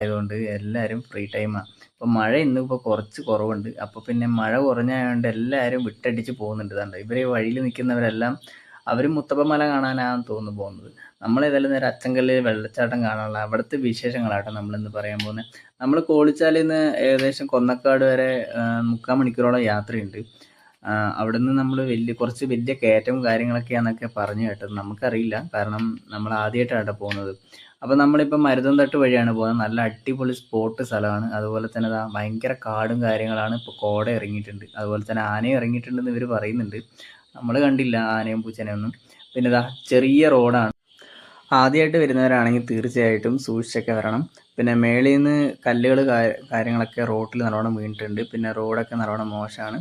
ആയതുകൊണ്ട് എല്ലാവരും ഫ്രീ ടൈമാണ് അപ്പോൾ മഴ ഇന്നിപ്പോൾ കുറച്ച് കുറവുണ്ട്. അപ്പോൾ പിന്നെ മഴ കുറഞ്ഞായതുകൊണ്ട് എല്ലാവരും വിട്ടടിച്ച് പോകുന്നുണ്ട് കണ്ടോ? ഇവർ വഴിയിൽ നിൽക്കുന്നവരെല്ലാം അവരും മുത്തപ്പമല കാണാനാണ് തോന്നുന്നു പോകുന്നത്. നമ്മളേതായാലും നേരെ അച്ചങ്കല്ലിൽ വെള്ളച്ചാട്ടം കാണാനുള്ള അവിടുത്തെ വിശേഷങ്ങളാട്ടോ നമ്മളിന്ന് പറയാൻ പോകുന്നത്. നമ്മൾ കോളിച്ചാലിൽ നിന്ന് ഏകദേശം കൊന്നക്കാട് വരെ മുക്കാൽ മണിക്കൂറോളം യാത്രയുണ്ട്. അവിടെ നിന്ന് നമ്മൾ വലിയ കുറച്ച് വലിയ കയറ്റവും കാര്യങ്ങളൊക്കെയാണെന്നൊക്കെ പറഞ്ഞു കേട്ടത്. നമുക്കറിയില്ല. കാരണം നമ്മൾ ആദ്യമായിട്ടാണ് പോകുന്നത്. അപ്പോൾ നമ്മളിപ്പോൾ മരുതം തട്ട് വഴിയാണ് പോകുന്നത്. നല്ല അടിപൊളി സ്പോട്ട് സ്ഥലമാണ്. അതുപോലെ തന്നെ ഭയങ്കര കാടും കാര്യങ്ങളാണ് ഇപ്പോൾ കോട ഇറങ്ങിയിട്ടുണ്ട്. അതുപോലെ തന്നെ ആനയും ഇറങ്ങിയിട്ടുണ്ടെന്ന് ഇവർ പറയുന്നുണ്ട്. നമ്മൾ കണ്ടില്ല ആനയും പൂച്ചനെയൊന്നും. പിന്നെ ഇതാ ചെറിയ റോഡാണ്. ആദ്യമായിട്ട് വരുന്നവരാണെങ്കിൽ തീർച്ചയായിട്ടും സൂക്ഷിച്ചൊക്കെ വരണം. പിന്നെ മേളിൽ നിന്ന് കല്ലുകൾ കാര്യങ്ങളൊക്കെ റോട്ടിൽ നല്ലോണം വീണിട്ടുണ്ട്. പിന്നെ റോഡൊക്കെ നല്ലോണം മോശമാണ്.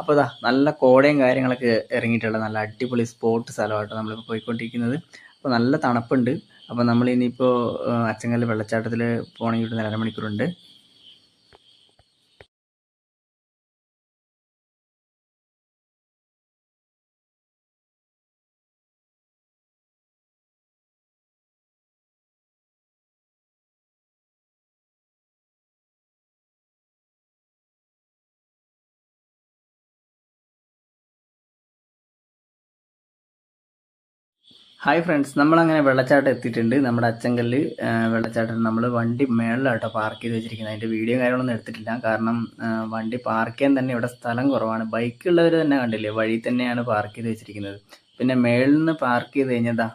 അപ്പോൾ ഇതാ നല്ല കോടയും കാര്യങ്ങളൊക്കെ ഇറങ്ങിയിട്ടുള്ള നല്ല അടിപൊളി സ്പോട്ട് സ്ഥലമായിട്ട് നമ്മളിപ്പോൾ പോയിക്കൊണ്ടിരിക്കുന്നത്. അപ്പോൾ നല്ല തണുപ്പുണ്ട്. അപ്പോൾ നമ്മൾ ഇനിയിപ്പോൾ അച്ചങ്കല്ല് വെള്ളച്ചാട്ടത്തിൽ പോകണമെങ്കിൽ ഒരു അരമണിക്കൂറുണ്ട്. ഹായ് ഫ്രണ്ട്സ് നമ്മളങ്ങനെ വെള്ളച്ചാട്ടം എത്തിയിട്ടുണ്ട്. നമ്മുടെ അച്ചങ്കല്ല് വെള്ളച്ചാട്ടം നമ്മൾ വണ്ടി മേളിലാട്ടോ പാർക്ക് ചെയ്ത് വെച്ചിരിക്കുന്നത്. അതിന്റെ വീഡിയോ കാര്യങ്ങളൊന്നും എടുത്തിട്ടില്ല. കാരണം വണ്ടി പാർക്ക് ചെയ്യാൻ തന്നെ ഇവിടെ സ്ഥലം കുറവാണ്. ബൈക്കുള്ളവർ തന്നെ കണ്ടില്ലേ വഴി തന്നെയാണ് പാർക്ക് ചെയ്ത് വെച്ചിരിക്കുന്നത്. പിന്നെ മേളിൽ നിന്ന് പാർക്ക് ചെയ്ത് കഴിഞ്ഞതാ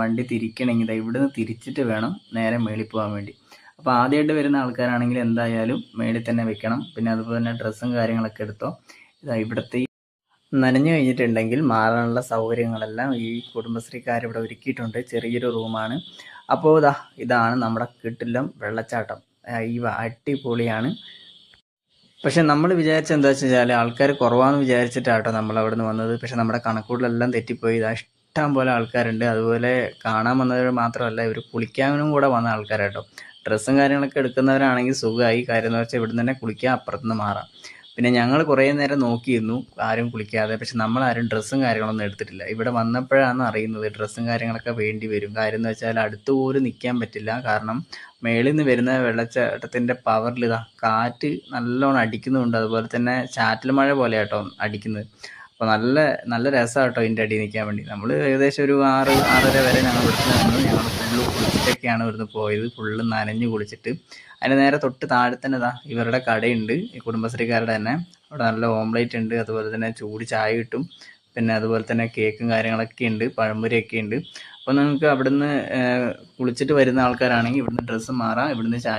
വണ്ടി തിരിക്കണമെങ്കിൽ ഇവിടുന്ന് തിരിച്ചിട്ട് വേണം നേരെ മേളിൽ പോകാൻ വേണ്ടി. അപ്പോൾ ആദ്യമായിട്ട് വരുന്ന ആൾക്കാരാണെങ്കിൽ എന്തായാലും മേളിൽ തന്നെ വെക്കണം. പിന്നെ അതുപോലെ തന്നെ ഡ്രസ്സും കാര്യങ്ങളൊക്കെ എടുത്തോ. ഇതാ ഇവിടുത്തെ നനഞ്ഞു കഴിഞ്ഞിട്ടുണ്ടെങ്കിൽ മാറാനുള്ള സൗകര്യങ്ങളെല്ലാം ഈ കുടുംബശ്രീക്കാർ ഇവിടെ ഒരുക്കിയിട്ടുണ്ട്. ചെറിയൊരു റൂമാണ്. അപ്പോൾ ഇതാ ഇതാണ് നമ്മുടെ കിട്ടില്ലം വെള്ളച്ചാട്ടം. ഈ അടിപൊളിയാണ്. പക്ഷെ നമ്മൾ വിചാരിച്ച എന്താ വെച്ചാൽ ആൾക്കാർ കുറവാണെന്ന് വിചാരിച്ചിട്ടാട്ടോ നമ്മൾ അവിടെ നിന്ന് വന്നത്. പക്ഷെ നമ്മുടെ കണക്കൂടലെല്ലാം തെറ്റിപ്പോയി. ഇതാ ഇഷ്ടം പോലെ ആൾക്കാരുണ്ട്. അതുപോലെ കാണാൻ വന്നവർ മാത്രമല്ല ഇവർ കുളിക്കാനും കൂടെ വന്ന ആൾക്കാരാട്ടോ. ഡ്രസ്സും കാര്യങ്ങളൊക്കെ എടുക്കുന്നവരാണെങ്കിൽ സുഖമായി. കാര്യം എന്ന് വെച്ചാൽ ഇവിടുന്ന് തന്നെ കുളിക്കാൻ അപ്പുറത്തുനിന്ന് മാറാം. പിന്നെ ഞങ്ങൾ കുറേ നേരം നോക്കിയിരുന്നു ആരും കുളിക്കാതെ പക്ഷെ ആരും ഡ്രസ്സും കാര്യങ്ങളൊന്നും എടുത്തിട്ടില്ല. ഇവിടെ വന്നപ്പോഴാണ് അറിയുന്നത് ഡ്രസ്സും കാര്യങ്ങളൊക്കെ വേണ്ടി വരും. കാര്യം എന്ന് വെച്ചാൽ അടുത്ത് പോലും നിൽക്കാൻ പറ്റില്ല. കാരണം മേളിൽ നിന്ന് വരുന്ന വെള്ളച്ചാട്ടത്തിന്റെ പവറിൽ ഇതാ കാറ്റ് നല്ലോണം അടിക്കുന്നുണ്ട്. അതുപോലെ തന്നെ ചാറ്റൽ മഴ പോലെ അടിക്കുന്നത്. അപ്പോൾ നല്ല നല്ല രസമാണ് കേട്ടോ ഇതിന്റെ നിൽക്കാൻ വേണ്ടി. നമ്മൾ ഏകദേശം ഒരു ആറ് ആറര വരെ ഞങ്ങൾ ഇവിടുന്ന് നിന്ന് ഞങ്ങൾ ഫുള്ള് കുളിച്ചിട്ടൊക്കെയാണ് ഇവിടുന്ന് പോയത്. ഫുള്ള് നനഞ്ഞു കുളിച്ചിട്ട്. അതിന് നേരെ തൊട്ട് താഴെ തന്നെ ഇതാ ഇവരുടെ കടയുണ്ട്. കുടുംബശ്രീക്കാരുടെ തന്നെ. അവിടെ നല്ല ഓംലേറ്റ് ഉണ്ട്. അതുപോലെ തന്നെ ചൂട് ചായ കിട്ടും. പിന്നെ അതുപോലെ തന്നെ കേക്കും കാര്യങ്ങളൊക്കെ ഉണ്ട്. പഴംപൊരിയൊക്കെ ഉണ്ട്. അപ്പോൾ നിങ്ങൾക്ക് അവിടുന്ന് കുളിച്ചിട്ട് വരുന്ന ആൾക്കാരാണെങ്കിൽ ഇവിടുന്ന് ഡ്രസ്സ് മാറാം. ഇവിടുന്ന് ചായ